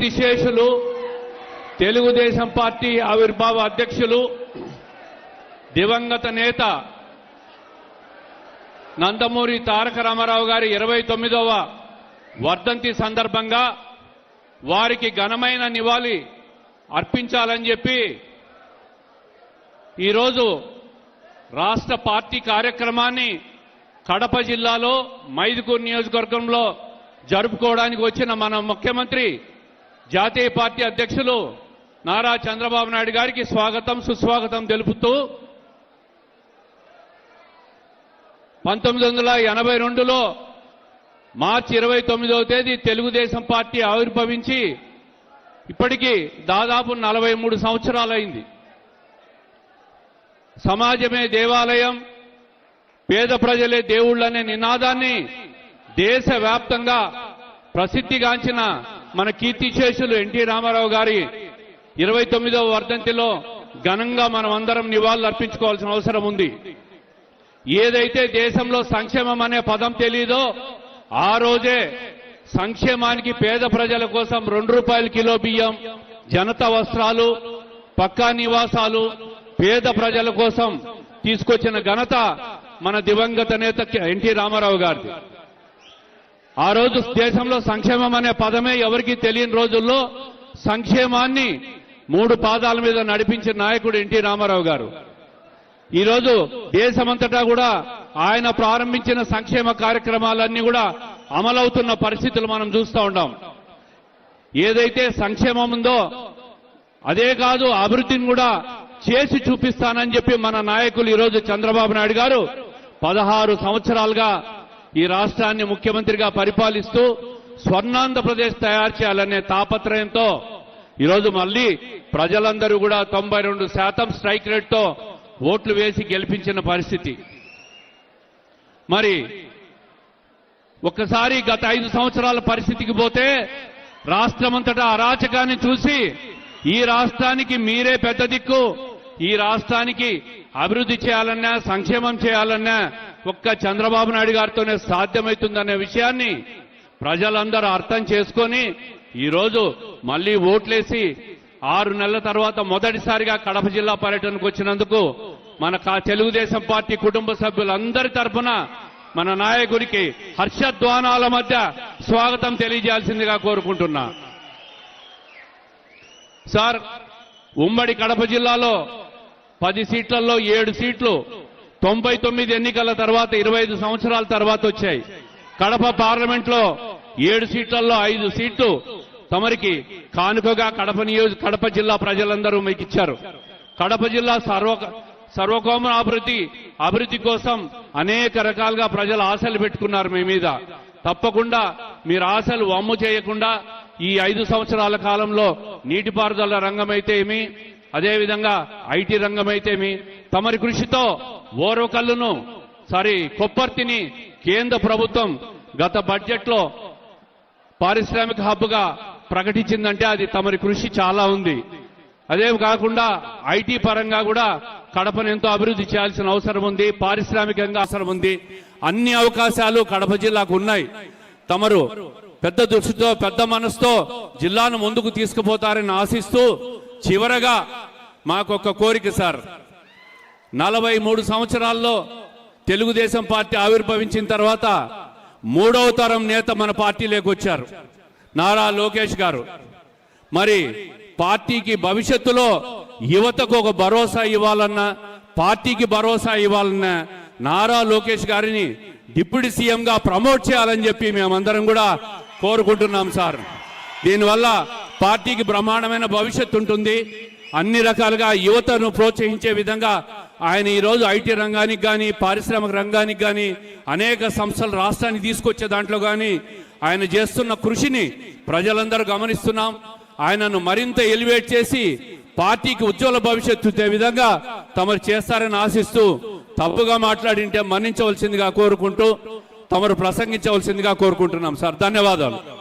విశేషులు Telugu Desam party ఆవిర్భావ అధ్యక్షులు దివంగత నేత నందమూరి తారక రామారావు గారి ఇరవై తొమ్మిదవ వర్ధంతి సందర్భంగా వారికి ఘనమైన నివాళి అర్పించాలని చెప్పి ఈరోజు రాష్ట్ర పార్టీ కార్యక్రమాన్ని కడప జిల్లాలో మైదుకూరు నియోజకవర్గంలో జరుపుకోవడానికి వచ్చిన మన ముఖ్యమంత్రి జాతీయ పార్టీ అధ్యక్షులు నారా చంద్రబాబు నాయుడు గారికి స్వాగతం సుస్వాగతం తెలుపుతూ పంతొమ్మిది వందల ఎనభై రెండులో మార్చి ఇరవై తొమ్మిదవ తేదీ తెలుగుదేశం పార్టీ ఆవిర్భవించి ఇప్పటికీ దాదాపు నలభై మూడు సంవత్సరాలైంది. సమాజమే దేవాలయం పేద ప్రజలే దేవుళ్ళనే నినాదాన్ని దేశవ్యాప్తంగా ప్రసిద్ధిగాంచిన మన కీర్తిశేషులు ఎన్టీ రామారావు గారి ఇరవై తొమ్మిదవ వర్ధంతిలో ఘనంగా మనం అందరం నివాళులు అర్పించుకోవాల్సిన అవసరం ఉంది. ఏదైతే దేశంలో సంక్షేమం అనే పదం తెలియదో ఆ రోజే సంక్షేమానికి పేద ప్రజల కోసం రెండు రూపాయల కిలో బియ్యం జనత వస్త్రాలు పక్కా నివాసాలు పేద ప్రజల కోసం తీసుకొచ్చిన ఘనత మన దివంగత నేత ఎన్టీ రామారావు గారిది. ఆ రోజు దేశంలో సంక్షేమం అనే పదమే ఎవరికీ తెలియని రోజుల్లో సంక్షేమాన్ని మూడు పాదాల మీద నడిపించిన నాయకుడు ఎన్టీ రామారావు గారు. ఈరోజు దేశమంతటా కూడా ఆయన ప్రారంభించిన సంక్షేమ కార్యక్రమాలన్నీ కూడా అమలవుతున్న పరిస్థితులు మనం చూస్తూ ఉంటాం ఏదైతే సంక్షేమం ఉందో అదే కాదు అభివృద్ధిని కూడా చేసి చూపిస్తానని చెప్పి మన నాయకులు ఈరోజు చంద్రబాబు నాయుడు గారు పదహారు సంవత్సరాలుగా ఈ రాష్ట్రాన్ని ముఖ్యమంత్రిగా పరిపాలిస్తూ స్వర్ణాంధ్రప్రదేశ్ తయారు చేయాలనే తాపత్రయంతో ఈరోజు మళ్ళీ ప్రజలందరూ కూడా తొంభై రెండు శాతం స్ట్రైక్ రేట్తో ఓట్లు వేసి గెలిపించిన పరిస్థితి. మరి ఒక్కసారి గత ఐదు సంవత్సరాల పరిస్థితికి పోతే రాష్ట్రమంతటా అరాచకాన్ని చూసి ఈ రాష్ట్రానికి మీరే పెద్ద దిక్కు ఈ రాష్ట్రానికి అభివృద్ధి చేయాలన్నా సంక్షేమం చేయాలన్నా ఒక్క చంద్రబాబు నాయుడు గారితోనే సాధ్యమవుతుందనే విషయాన్ని ప్రజలందరూ అర్థం చేసుకొని ఈరోజు మళ్ళీ ఓట్లేసి ఆరు నెలల తర్వాత మొదటిసారిగా కడప జిల్లా పర్యటనకు వచ్చినందుకు మన తెలుగుదేశం పార్టీ కుటుంబ సభ్యులందరి తరఫున మన నాయకుడికి హర్షధ్వానాల మధ్య స్వాగతం తెలియజేయాల్సిందిగా కోరుకుంటున్నా. సార్ ఉమ్మడి కడప జిల్లాలో పది సీట్లలో ఏడు సీట్లు తొంభై తొమ్మిది ఎన్నికల తర్వాత ఇరవై ఐదు సంవత్సరాల తర్వాత వచ్చాయి. కడప పార్లమెంట్లో ఏడు సీట్లలో ఐదు సీట్లు తమరికి కానుకగా కడప నియోజక కడప జిల్లా ప్రజలందరూ మీకు ఇచ్చారు. కడప జిల్లా సర్వ సర్వకోమ అభివృద్ధి అభివృద్ధి కోసం అనేక రకాలుగా ప్రజలు ఆశలు పెట్టుకున్నారు మీ మీద. తప్పకుండా మీరు ఆశలు వమ్ము చేయకుండా ఈ ఐదు సంవత్సరాల కాలంలో నీటిపారుదల రంగం అయితే ఏమి అదేవిధంగా ఐటీ రంగం అయితేమి తమరి కృషితో ఓర్వకల్లును సారీ కొప్పర్తిని కేంద్ర ప్రభుత్వం గత బడ్జెట్లో పారిశ్రామిక హబ్గా ప్రకటించిందంటే అది తమరి కృషి చాలా ఉంది. అదే కాకుండా ఐటీ పరంగా కూడా కడపను ఎంతో అభివృద్ధి చేయాల్సిన అవసరం ఉంది పారిశ్రామికంగా అవసరం ఉంది. అన్ని అవకాశాలు కడప జిల్లాకు ఉన్నాయి. తమరు పెద్ద దృష్టితో పెద్ద మనసుతో జిల్లాను ముందుకు తీసుకుపోతారని ఆశిస్తూ చివరగా మాకొక కోరిక సార్. నలభై మూడు సంవత్సరాల్లో తెలుగుదేశం పార్టీ ఆవిర్భవించిన తర్వాత మూడవ తరం నేత మన పార్టీలోకి వచ్చారు. నారా లోకేష్ గారు. మరి పార్టీకి భవిష్యత్తులో యువతకు ఒక భరోసా ఇవ్వాలన్నా పార్టీకి భరోసా ఇవ్వాలన్నా నారా లోకేష్ గారిని డిప్యూటీ సీఎంగా ప్రమోట్ చేయాలని చెప్పి మేమందరం కూడా కోరుకుంటున్నాం సార్. దీనివల్ల పార్టీకి బ్రహ్మాండమైన భవిష్యత్తు ఉంటుంది. అన్ని రకాలుగా యువతను ప్రోత్సహించే విధంగా ఆయన ఈరోజు ఐటీ రంగానికి కానీ పారిశ్రామిక రంగానికి కానీ అనేక సంస్థలు రాష్ట్రానికి తీసుకొచ్చే దాంట్లో కానీ ఆయన చేస్తున్న కృషిని ప్రజలందరూ గమనిస్తున్నాం. ఆయనను మరింత ఎలివేట్ చేసి పార్టీకి ఉజ్వల భవిష్యత్తు విధంగా తమరు చేస్తారని ఆశిస్తూ తప్పుగా మాట్లాడింటే మన్నించవలసిందిగా కోరుకుంటూ తమరు ప్రసంగించవలసిందిగా కోరుకుంటున్నాం సార్. ధన్యవాదాలు.